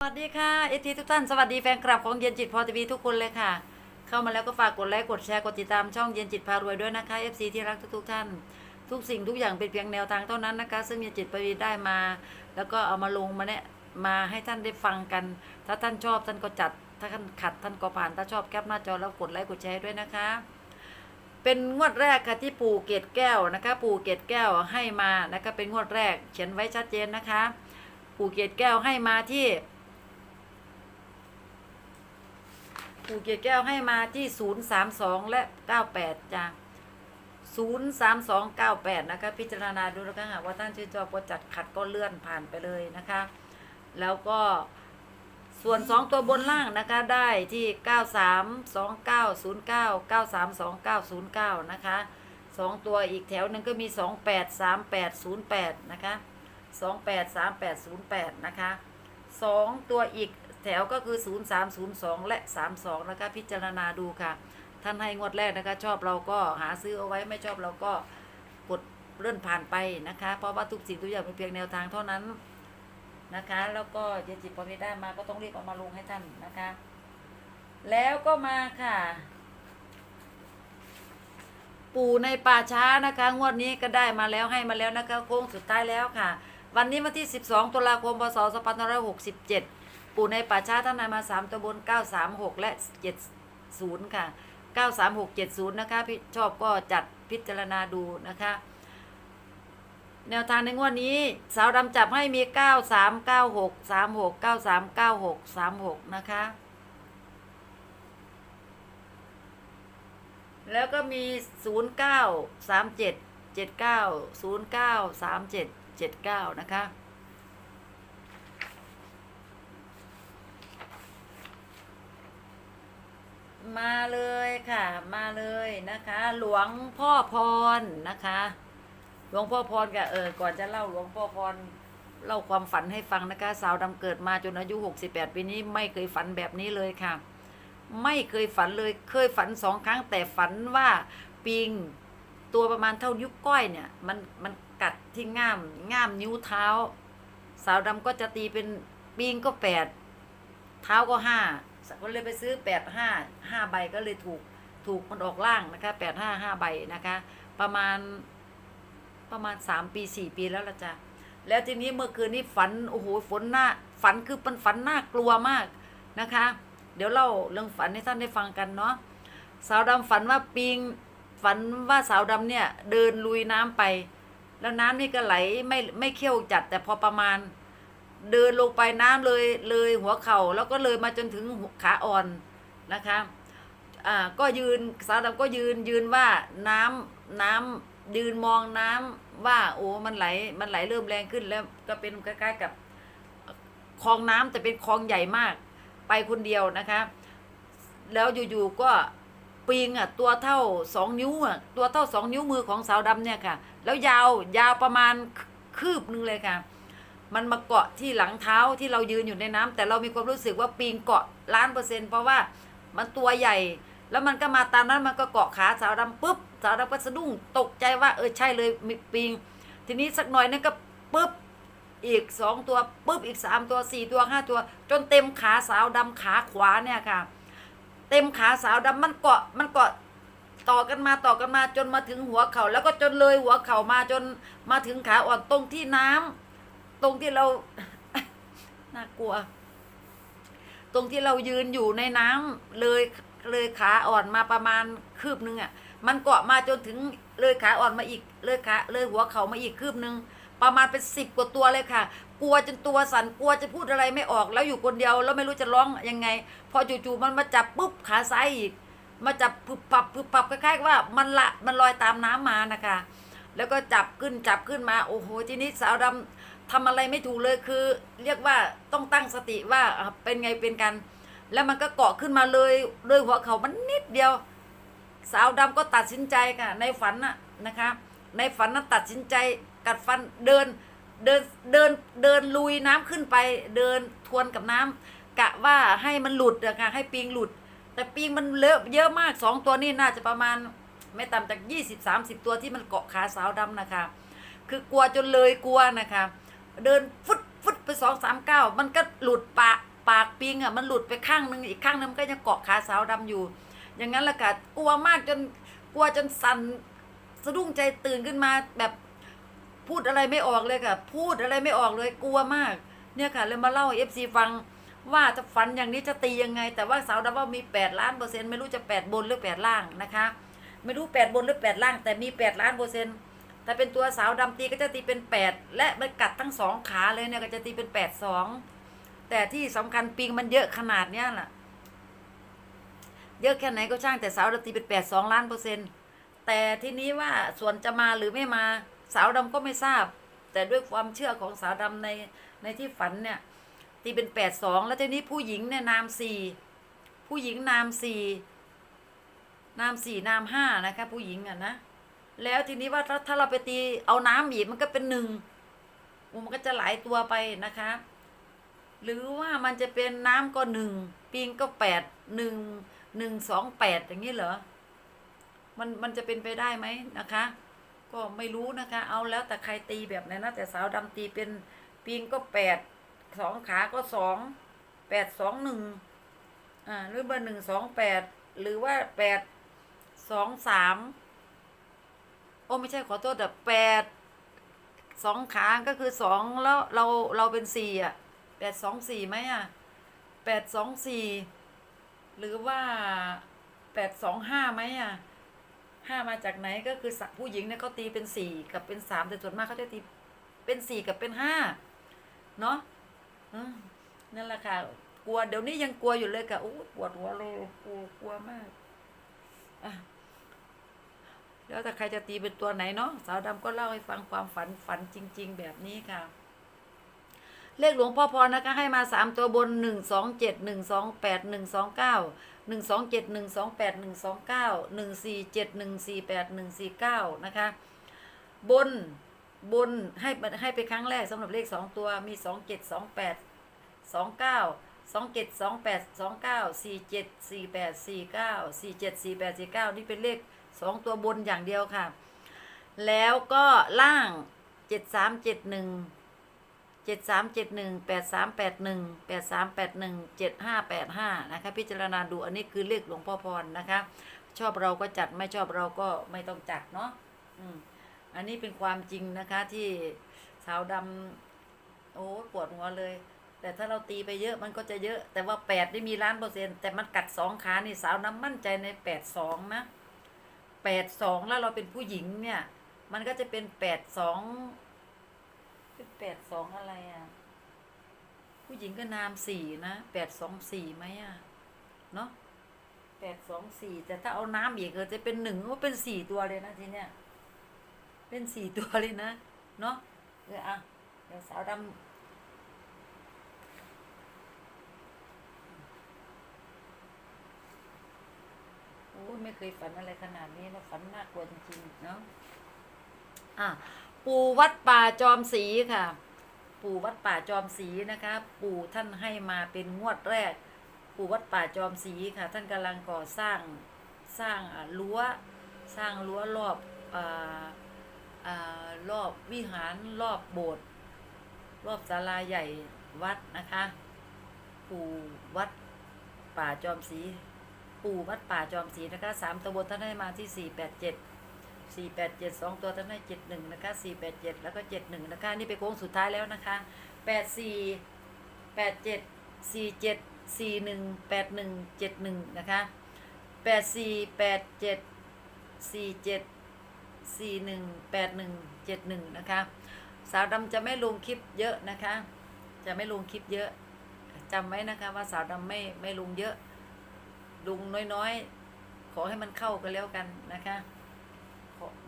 สวัสดีค่ะเอทีทุกท่าน สวัสดีแฟนคลับของเย็นจิตพอทีวีทุกคนเลยค่ะ เข้ามาแล้วก็ฝากกดไลค์กดแชร์กดติดตามช่องเย็นจิตพารวยด้วยนะคะ FC ที่รักทุกๆท่าน ทุกสิ่งทุกอย่างเป็นเพียงแนวทางเท่านั้นนะคะ ซึ่งเย็นจิตพารวยได้มา แล้วก็เอามาลงมาเนี่ยมาให้ท่านได้ฟังกัน ถ้าท่านชอบท่านก็จัด ถ้าท่านขัดท่านก็ผ่านถ้าชอบแคปหน้าจอแล้วกดไลค์กดแชร์ด้วยนะคะ เป็นงวดแรกค่ะที่ปู่เกตแก้วนะคะ ปู่เกตแก้วให้มานะคะเป็นงวดแรกเขียนไว้ชัดเจนนะคะ ปู่เกตแก้วให้มาที่ ปู่เกียรติแก้วให้มาที่ 032 และ 98จ้ะ032 98 นะคะ พิจารณาดูแล้วก็หากว่าท่านชื่นชอบก็จัดขัดก็เลื่อนผ่านไปเลยนะคะ แล้วก็ส่วน 2 ตัวบนล่างนะคะได้ที่ 932909 932909 นะคะ 2 ตัวอีกแถวหนึ่งก็มี 283808 นะคะ 283808 นะคะ 2 ตัวอีก แถวก็คือ 0302 และ 32 นะคะ พิจารณาดูค่ะ ท่านให้งวดแรกนะคะ ชอบเราก็หาซื้อเอาไว้ไม่ชอบเราก็กดเลื่อนผ่านไปนะคะ เพราะว่าทุกสิ่งทุกอย่างเป็นเพียงแนวทางเท่านั้นนะคะ แล้วก็เยจิตพอได้มาก็ต้องรีบเอามาลงให้ท่านนะคะ แล้วก็มาค่ะ ปู่ในป่าช้านะคะ งวดนี้ก็ได้มาแล้วให้มาแล้วนะคะโค้งสุดท้ายแล้วค่ะ วันนี้วันที่ 12 ตุลาคม พศ 2567 ปู่ในป่าช้าท่านนายมา3ตัวบน936และ70ค่ะ936 70นะคะพี่ชอบก็จัดพิจารณาดูนะคะ แนวทางในงวดนี้ สาวดำจับให้มี9396 36 9396 36นะคะแล้วก็มี 09 37 79 09 37 79 นะคะ มาเลยค่ะ มาเลยนะคะ หลวงพ่อพรนะคะ หลวงพ่อพรกับเออก่อนจะเล่าหลวงพ่อพรเล่าความฝันให้ฟังนะคะ สาวดำเกิดมาจนอายุ 68 ปีนี้ไม่เคยฝันแบบนี้เลยค่ะ ไม่เคยฝันเลยเคยฝันสองครั้งแต่ฝันว่าปิงตัวประมาณเท่านิ้วก้อยเนี่ยมันมันกัดที่ง่ามง่ามนิ้วเท้า สาวดำก็จะตีเป็นปิงก็แปดเท้าก็ห้า ก็เลยไปซื้อแปดห้าห้าใบก็เลยถูกถูกมันออกล่างนะคะแปดห้าห้าใบนะคะ ประมาณประมาณสามปีสี่ปีแล้วละจ้ะแล้วทีนี้เมื่อคืนนี้ฝันโอ้โหฝนหน้าฝันคือมันฝันน่ากลัวมากนะคะ เดี๋ยวเล่าเรื่องฝันให้ท่านได้ฟังกันเนาะสาวดำฝันว่าปิงฝันว่าสาวดำเนี่ยเดินลุยน้ำไป แล้วน้ำนี่ก็ไหลไม่ไม่เขี้ยวจัดแต่พอประมาณ เดินลงไปน้ำเลยเลยหัวเข่าแล้วก็เลยมาจนถึงขาอ่อนนะคะอ่าก็ยืนสาวดำก็ยืนยืนว่าน้ำน้ำยืนมองน้ำว่าโอ้มันไหลมันไหลเริ่มแรงขึ้นแล้วก็เป็นคล้ๆกับคลองน้ำแต่เป็นคลองใหญ่มากไปคนเดียวนะคะ แล้วอยู่ๆก็ปิงอะตัวเท่าสองนิ้วอะตัวเท่าสองนิ้วมือของสาวดำเนี่ยค่ะ แล้วยาวยาวประมาณคืบหนึงเลยค่ะ มันมาเกาะที่หลังเท้าที่เรายืนอยู่ในน้ำแต่เรามีความรู้สึกว่าปิงเกาะล้านเปอร์เซ็นต์เพราะว่ามันตัวใหญ่ แล้วมันก็มาตามนั้นมันก็เกาะขาสาวดำปุ๊บสาวดำก็สะดุ้งตกใจว่าเออใช่เลยมีปิงทีนี้สักหน่อยนึงก็ปุ๊บอีกสองตัวปุ๊บอีกสามตัวสี่ตัวห้าตัว จนเต็มขาสาวดำขาขวาเนี่ยค่ะ เต็มขาสาวดำมันเกาะมันเกาะต่อกันมาต่อกันมาจนมาถึงหัวเขา่าแล้วก็จนเลยหัวเข่ามาจนมาถึงขาอ่อนตรงที่น้ำ ตรงที่เรา น่ากลัว ตรงที่เรายืนอยู่ในน้ำเลยเลยขาอ่อนมาประมาณคืบนึงอะ มันเกาะมาจนถึงเลยขาอ่อนมาอีก เลยขาเลยหัวเข่ามาอีกคืบนึง ประมาณเป็นสิบกว่าตัวเลยค่ะ กลัวจนตัวสั่นกลัวจะพูดอะไรไม่ออก แล้วอยู่คนเดียวแล้วไม่รู้จะร้องยังไง พอจู่ๆมันมาจับปุ๊บขาซ้ายอีก มาจับพึบปับพึบปับคล้ายๆว่ามันละมันลอยตามน้ำมานะคะ แล้วก็จับขึ้นจับขึ้นมาโอ้โหทีนี้สาวดำ ทำอะไรไม่ถูกเลยคือ เรียกว่าต้องตั้งสติว่าเป็นไงเป็นกัน แล้วมันก็เกาะขึ้นมาเลยเลยหัวเขามันนิดเดียว สาวดำก็ตัดสินใจค่ะในฝันน่ะนะคะ ในฝันนั้นตัดสินใจกัดฟันเดินเดินเดินเดินลุยน้ำขึ้นไป เดินทวนกับน้ำกะว่าให้มันหลุดนะคะให้ปิงหลุด แต่ปิงมันเลอะเยอะมากสองตัวนี่น่าจะประมาณไม่ต่ำจากยี่สิบสามสิบตัวที่มันเกาะขาสาวดำนะคะ คือกลัวจนเลยกลัวนะคะ เดินฟุดฟุดไปสองสามเก้ามันก็หลุดปะากปิงอะมันหลุดไปข้างหนึ่งอีกข้างนึงมันก็ยังเกาะขาสาวดำอยู่ อย่างนั้นแหละค่ะกลัวมากจนกลัวจนสั่นสะดุ้งใจตื่นขึ้นมาแบบพูดอะไรไม่ออกเลยค่ะ พูดอะไรไม่ออกเลยกลัวมาก เนี่ยค่ะเลยมาเล่าเอฟซีฟังว่าจะฝันอย่างนี้จะตียังไง แต่ว่าสาวดำว่ามี 8 ล้านเปอร์เซ็นต์ไม่รู้จะ 8 บนหรือ 8 ล่างนะคะ ไม่รู้ 8 บนหรือ 8 ล่าง แต่มี 8 ล้านเปอร์เซ็นต์ แต่เป็นตัวสาวดำตีก็จะตีเป็น 8 และมันกัดทั้งสองขาเลยเนี่ยก็จะตีเป็น 8 2 แต่ที่สำคัญปิงมันเยอะขนาดเนี้ยล่ะ เยอะแค่ไหนก็ช่างแต่สาวดำตีเป็นแปดสองล้านเปอร์เซ็นต์แต่ทีนี้ว่าส่วนจะมาหรือไม่มาสาวดำก็ไม่ทราบ แต่ด้วยความเชื่อของสาวดำในในที่ฝันเนี่ยตีเป็นแปดสองแล้วทีนี้ผู้หญิงเนี่ยนามสี่ผู้หญิงนามสี่นามสี่นามห้านะคะ ผู้หญิงอะนะ แล้วทีนี้ว่าถ้าถ้าเราไปตีเอาน้ำอีกมันก็เป็นหนึ่งมันก็จะหลายตัวไปนะคะ หรือว่ามันจะเป็นน้ำก็หนึ่งปิงก็แปดหนึ่งหนึ่งสองแปดอย่างนี้เหรอ มันมันจะเป็นไปได้ไหมนะคะ ก็ไม่รู้นะคะ เอาแล้วแต่ใครตีแบบไหนนะแต่สาวดำตีเป็นปิงก็แปดสองขาก็สองแปดสองหนึ่งอ่าหรือเบอร์หนึ่งสองแปดหรือว่าแปดสองสาม โอ้ไม่ใช่ขอโทษแต่แปดสองขางก็คือสองแล้วเราเราเป็นสี่อะแปดสองสี่ไหมอะแปดสองสี่หรือว่าแปดสองห้าไหมอะห้ามาจากไหนก็คือผู้หญิงเนี่ยเขาตีเป็นสี่กับเป็นสามแต่ส่วนมากเขาจะตีเป็นสี่กับเป็นห้าเนาะนั่นแหละค่ะ กลัวเดี๋ยวนี้ยังกลัวอยู่เลยค่ะโอ้ปวดหัวเลยกลัวกลัวมากอะ แล้วแต่ใครจะตีเป็นตัวไหนเนาะสาวดำก็เล่าให้ฟังความฝันฝันจริง ๆ แบบนี้ค่ะ เลขหลวงพ่อพรนะคะให้มาสามตัวบนหนึ่งสองเจ็ดหนึ่งสองแปดหนึ่งสองเก้าหนึ่งสองเจ็ดหนึ่งสองแปดหนึ่งสองเก้าหนึ่งสี่เจ็ดหนึ่งสี่แปดหนึ่งสี่เก้านะคะ บนบนให้ให้ไปครั้งแรกสำหรับเลขสองตัวมีสองเจ็ดสองแปดสองเก้า สองเจ็ดสองแปดสองเก้าสี่เจ็ดสี่แปดสี่เก้าสี่เจ็ดสี่แปดสี่เก้านี่เป็นเลขสองตัวบนอย่างเดียวค่ะ แล้วก็ล่างเจ็ดสามเจ็ดหนึ่งเจ็ดสามเจ็ดหนึ่งแปดสามแปดหนึ่งแปดสามแปดหนึ่งเจ็ดห้าแปดห้านะคะพิจารณาดูอันนี้คือเลขหลวงพ่อพรนะคะ ชอบเราก็จัดไม่ชอบเราก็ไม่ต้องจัดเนาะอืมอันนี้เป็นความจริงนะคะที่สาวดำโอ้ปวดหัวเลย แต่ถ้าเราตีไปเยอะมันก็จะเยอะ แต่ว่าแปดได้มีล้านเปอร์เซ็นต์แต่มันกัดสองขานี่สาวน้ำมั่นใจในแปดสองนะแปดสองแล้วเราเป็นผู้หญิงเนี่ย มันก็จะเป็นแปดสองเป็นแปดสองอะไรอะ ผู้หญิงก็นามสี่นะแปดสองสี่ไหมอะ เนาะแปดสองสี่แต่ถ้าเอาน้ำอีกเออจะเป็นหนึ่งก็เป็นสี่ตัวเลยนะทีเนี้ยเป็นสี่ตัวเลยนะ เนาะเอออะเดี๋ยวสาวดำโอ้ย ไม่เคยฝันอะไรขนาดนี้นะฝันน่ากลัวจริงๆเนาะอะปู่วัดป่าจอมศรีค่ะ ปู่วัดป่าจอมศรีนะคะ ปู่ท่านให้มาเป็นงวดแรก ปู่วัดป่าจอมศรีค่ะ ท่านกำลังก่อสร้างสร้างรั้วสร้างรั้วรอบอ่าอ่ารอบวิหารรอบโบสถ์รอบศาลาใหญ่วัดนะคะ ปู่วัดป่าจอมศรี ปู่วัดป่าจอมศรีนะคะสามตำบลท่านให้มาที่สี่แปดเจ็ดสี่แปดเจ็ดสองตัวท่านให้เจ็ดหนึ่งนะคะสี่แปดเจ็ดแล้วก็เจ็ดหนึ่งนะคะนี่ไปนโค้งสุดท้ายแล้วนะคะแปดสี่แปดเจ็ดสี่เจ็ดสี่หนึ่งแปดหนึ่งเจ็ดหนึ่งนะคะแปดสี่แปดเจ็ดสี่เจ็ดสี่หนึ่งแปดหนึ่งเจ็ดหนึ่งนะคะสาวดำจะไม่ลงคลิปเยอะนะคะ จะไม่ลงคลิปเยอะจำไว้นะคะว่าสาวดำไม่ไม่ลงเยอะ ลงน้อยๆ ขอให้มันเข้ากันแล้วกันนะคะ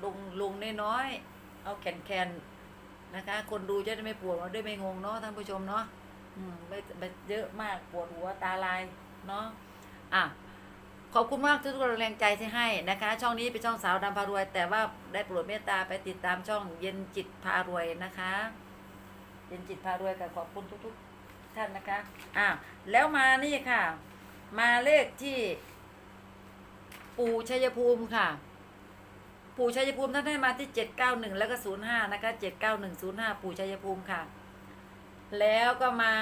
ลุงลุงน้อยๆ เอาแขนแขนๆนะคะ คนดูจะได้ไม่ปวดหัวได้ไม่งงเนาะท่านผู้ชมเนาะอืมไม่ไม่เยอะมากปวดหัวตาลายเนาะอะขอบคุณมากทุกกำลังใจที่ให้นะคะ ช่องนี้เป็นช่องสาวดำพารวย แต่ว่าได้โปรดเมตตาไปติดตามช่องเย็นจิตพารวยนะคะ เย็นจิตพารวยกับขอบคุณทุก ๆ ท่านนะคะอะแล้วมานี่ค่ะ มาเลขที่ ปู่ชัยภูมิค่ะ ปู่ชัยภูมิท่านให้มาที่เจ็ดเก้าหนึ่งแล้วก็ศูนย์ห้านะคะเจ็ดเก้าหนึ่งศูนย์ห้าปู่ชัยภูมิค่ะ แล้วก็มา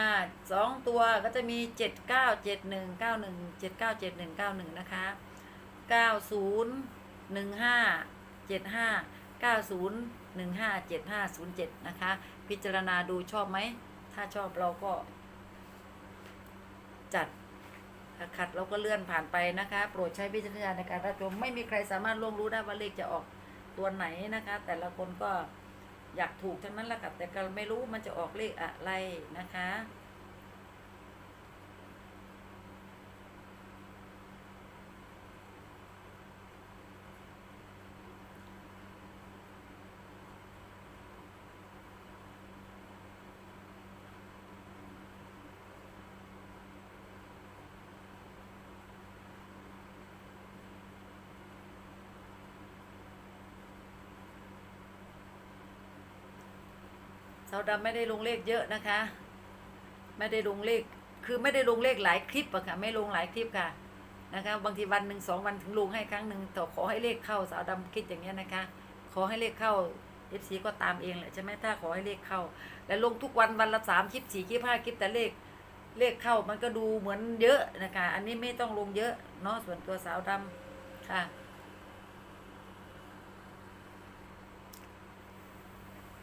สองตัวก็จะมีเจ็ดเก้าเจ็ดหนึ่งเก้าหนึ่งเจ็ดเก้าเจ็ดหนึ่งเก้าหนึ่งนะคะเก้าศูนย์หนึ่งห้าเจ็ดห้าเก้าศูนย์หนึ่งห้าเจ็ดห้าศูนย์เจ็ดนะคะ พิจารณาดูชอบไหม ถ้าชอบเราก็จัด ขัดเราก็เลื่อนผ่านไปนะคะ โปรดใช้วิจารณญาณในการรับชมไม่มีใครสามารถล่วงรู้ได้ว่าเลขจะออกตัวไหนนะคะ แต่ละคนก็อยากถูกทั้งนั้นแหละค่ะแต่ก็ไม่รู้มันจะออกเลขอะไรนะคะ สาวดำไม่ได้ลงเลขเยอะนะคะ ไม่ได้ลงเลขคือไม่ได้ลงเลขหลายคลิปอะค่ะ ไม่ลงหลายคลิปค่ะนะคะ บางทีวันหนึ่งสองวันถึงลงให้ครั้งหนึ่งแต่ขอให้เลขเข้าสาวดำคิดอย่างเงี้ยนะคะ ขอให้เลขเข้าเอฟซีก็ตามเองแหละใช่ไหมถ้าขอให้เลขเข้า และลงทุกวันวันละสามคลิปสี่คลิปห้าคลิปแต่เลขเลขเข้ามันก็ดูเหมือนเยอะนะคะ อันนี้ไม่ต้องลงเยอะเนาะส่วนตัวสาวดำค่ะ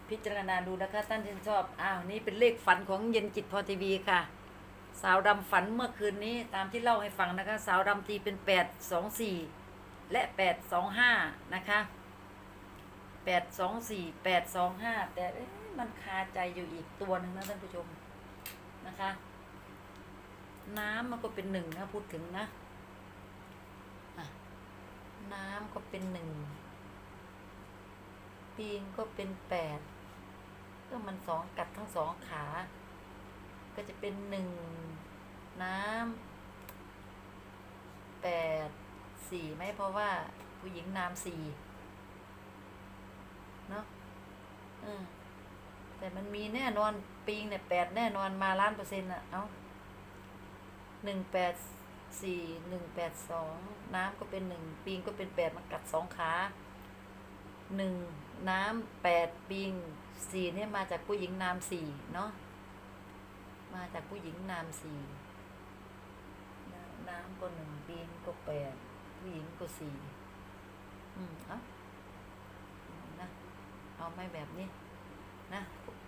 พิจารณาดูนะคะท่านที่ชอบ อ้าวนี่เป็นเลขฝันของเย็นจิตพอทีวีค่ะ สาวดำฝันเมื่อคืนนี้ตามที่เล่าให้ฟังนะคะ สาวดำตีเป็นแปดสองสี่และแปดสองห้านะคะแปดสองสี่แปดสองห้าแต่เอ๊ะมันคาใจอยู่อีกตัวหนึ่งนะท่านผู้ชมนะคะ น้ำมันก็เป็นหนึ่งนะพูดถึงนะน้ำก็เป็นหนึ่งปีนก็เป็นแปด ก็มันสองกัดทั้งสองขา ก็จะเป็นหนึ่งน้ำแปดสี่ไหมเพราะว่าผู้หญิงนามสี่เนาะอืมแต่มันมีแน่นอนปีงเนี่ยแปดแน่นอนมาล้านเปอร์เซ็นต์อะเอาหนึ่งแปดสี่หนึ่งแปดสองน้ำก็เป็นหนึ่งปีงก็เป็นแปดมันกัดสองขาหนึ่งน้ำแปดปิง สี่เนี่ยมาจากผู้หญิงนามสี่เนาะมาจากผู้หญิงนามสี่น้ำก็หนึ่งปิงก็แปดผู้หญิงก็สี่อืมเอานะเอาไม่แบบนี้นะ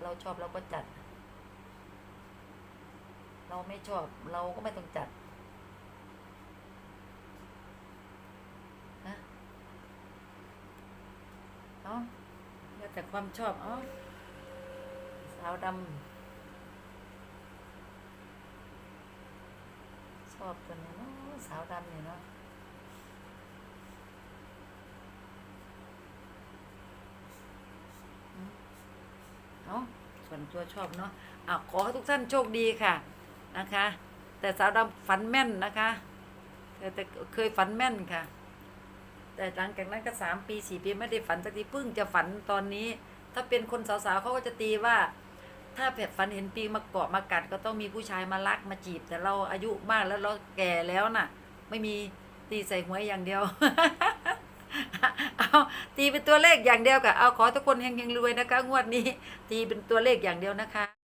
เราชอบเราก็จัด เราไม่ชอบเราก็ไม่ต้องจัดนะเอา แต่ความชอบเอสาวดำชอบตัวนี้เนาะสาวดำเนี่ยเนาะเอาส่วนตัวชอบเนาะอะขอให้ทุกท่านโชคดีค่ะนะคะ แต่สาวดำฝันแม่นนะคะแต่แต่เคยฝันแม่นค่ะ แต่หลังจากนั้นก็สามปีสี่ปีไม่ได้ฝันสักทีเพิ่งจะฝันตอนนี้ ถ้าเป็นคนสาวๆเขาก็จะตีว่า ถ้าแผดฝันเห็นปีมาเกาะมากัด ก็ต้องมีผู้ชายมารักมาจีบ แต่เราอายุมากแล้วเราแก่แล้วน่ะ ไม่มีตีใส่หวยอย่างเดียวเอาตีเป็นตัวเลขอย่างเดียวกับเอาขอทุกคนเฮงๆรวยนะคะ งวดนี้ ตีเป็นตัวเลขอย่างเดียวนะคะ